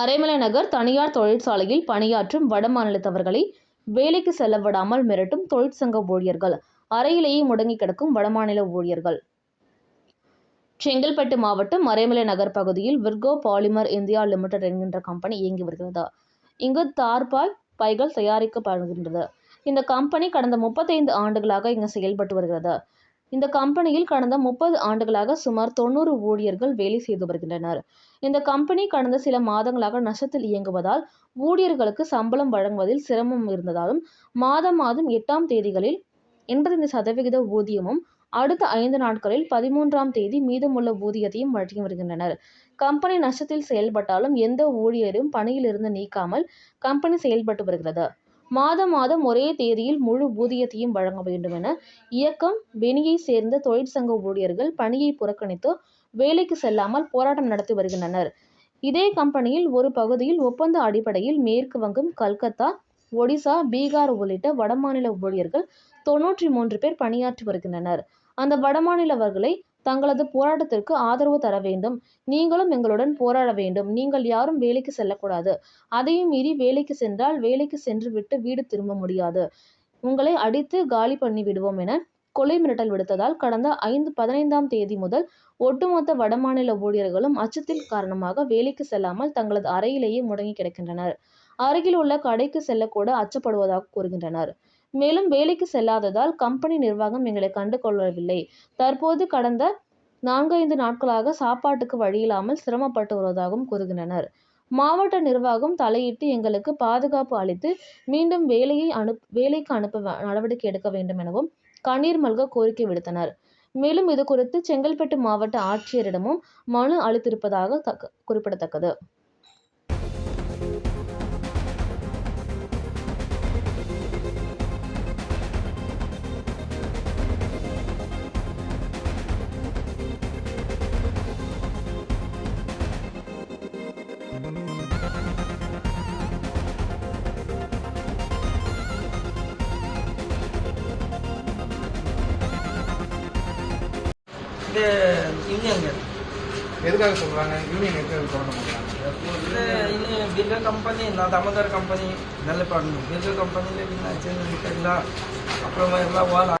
மறைமலை நகர் தனியார் தொழிற்சாலையில் பணியாற்றும் வடமாநிலத்தவர்களை வேலைக்கு செல்ல விடாமல் மிரட்டும் தொழிற்சங்க ஊழியர்கள். அறையிலேயே முடங்கி கிடக்கும் வடமாநில ஊழியர்கள். செங்கல்பட்டு மாவட்டம் மறைமலை நகர் பகுதியில் விர்கோ பாலிமர் இந்தியா லிமிடெட் என்கின்ற கம்பெனி இயங்கி வருகிறது. இங்கு தார்பாய் பைகள் தயாரிக்கப்படுகின்றது. இந்த கம்பெனி கடந்த முப்பத்தைந்து ஆண்டுகளாக இங்கு செயல்பட்டு வருகிறது. இந்த கம்பெனியில் கடந்த முப்பது ஆண்டுகளாக சுமார் தொண்ணூறு ஊழியர்கள் வேலை செய்து வருகின்றனர். இந்த கம்பெனி கடந்த சில மாதங்களாக நஷ்டத்தில் இயங்குவதால் ஊழியர்களுக்கு சம்பளம் வழங்குவதில் சிரமம் இருந்ததாலும் மாதம் மாதம் எட்டாம் தேதிகளில் எண்பத்தைந்து சதவிகித ஊதியமும் அடுத்த ஐந்து நாட்களில் பதிமூன்றாம் தேதி மீதமுள்ள ஊதியத்தையும் வழங்கி வருகின்றனர். கம்பெனி நஷ்டத்தில் செயல்பட்டாலும் எந்த ஊழியரும் பணியிலிருந்து நீக்காமல் கம்பெனி செயல்பட்டு வருகிறது. மாதம் மாதம் ஒரே தேதியில் முழு ஊதியத்தையும் வழங்க வேண்டும் என இயக்கம் பெனியை சேர்ந்த தொழிற்சங்க ஊழியர்கள் பணியை புறக்கணித்து வேலைக்கு செல்லாமல் போராட்டம் நடத்தி வருகின்றனர். இதே கம்பெனியில் ஒரு பகுதியில் ஒப்பந்த அடிப்படையில் மேற்கு வங்கம் கல்கத்தா ஒடிசா பீகார் உள்ளிட்ட வடமாநில ஊழியர்கள் தொன்னூற்றி மூன்று பேர் பணியாற்றி வருகின்றனர். அந்த வடமாநிலவர்களை தங்களது போராட்டத்திற்கு ஆதரவு தர வேண்டும். நீங்களும் எங்களுடன் போராட வேண்டும். நீங்கள் யாரும் வேலைக்கு செல்லக்கூடாது. அதையும் மீறி வேலைக்கு சென்றால் வேலைக்கு சென்று விட்டு வீடு திரும்ப முடியாது. உங்களை அடித்து காலி பண்ணி விடுவோம் என கொலை மிரட்டல் விடுத்ததால் கடந்த ஐந்து பதினைந்தாம் தேதி முதல் ஒட்டுமொத்த வடமாநில ஊழியர்களும் அச்சத்தில் காரணமாக வேலைக்கு செல்லாமல் தங்களது அறையிலேயே முடங்கி கிடக்கின்றனர். அருகில் உள்ள கடைக்கு செல்லக்கூட அச்சப்படுவதாக கூறுகின்றனர். மேலும் வேலைக்கு செல்லாததால் கம்பெனி நிர்வாகம் எங்களை கண்டு கொள்ளவில்லை. தற்போது கடந்த நான்கைந்து நாட்களாக சாப்பாட்டுக்கு வழியில்லாமல் சிரமப்பட்டு வருவதாகவும் கூறுகின்றனர். மாவட்ட நிர்வாகம் தலையிட்டு எங்களுக்கு பாதுகாப்பு அளித்து மீண்டும் வேலையை அனுப் வேலைக்கு அனுப்ப நடவடிக்கை எடுக்க வேண்டும் எனவும் கண்ணீர் மல்க கோரிக்கை விடுத்தனர். மேலும் இது குறித்து செங்கல்பட்டு மாவட்ட ஆட்சியரிடமும் மனு அளித்திருப்பதாக குறிப்பிடத்தக்கது. இது யூனியன்கள். எதுக்காக சொல்றாங்க? யூனியன் எதுக்காக சொல்ல மாட்டாங்க இது ini bigger company நான் தாமோதர் கம்பெனி நல்ல பண்ணணும் bigger கம்பெனியில் என்ன ஆச்சுன்னு தெரியல அப்புறமா எல்லாம் வால்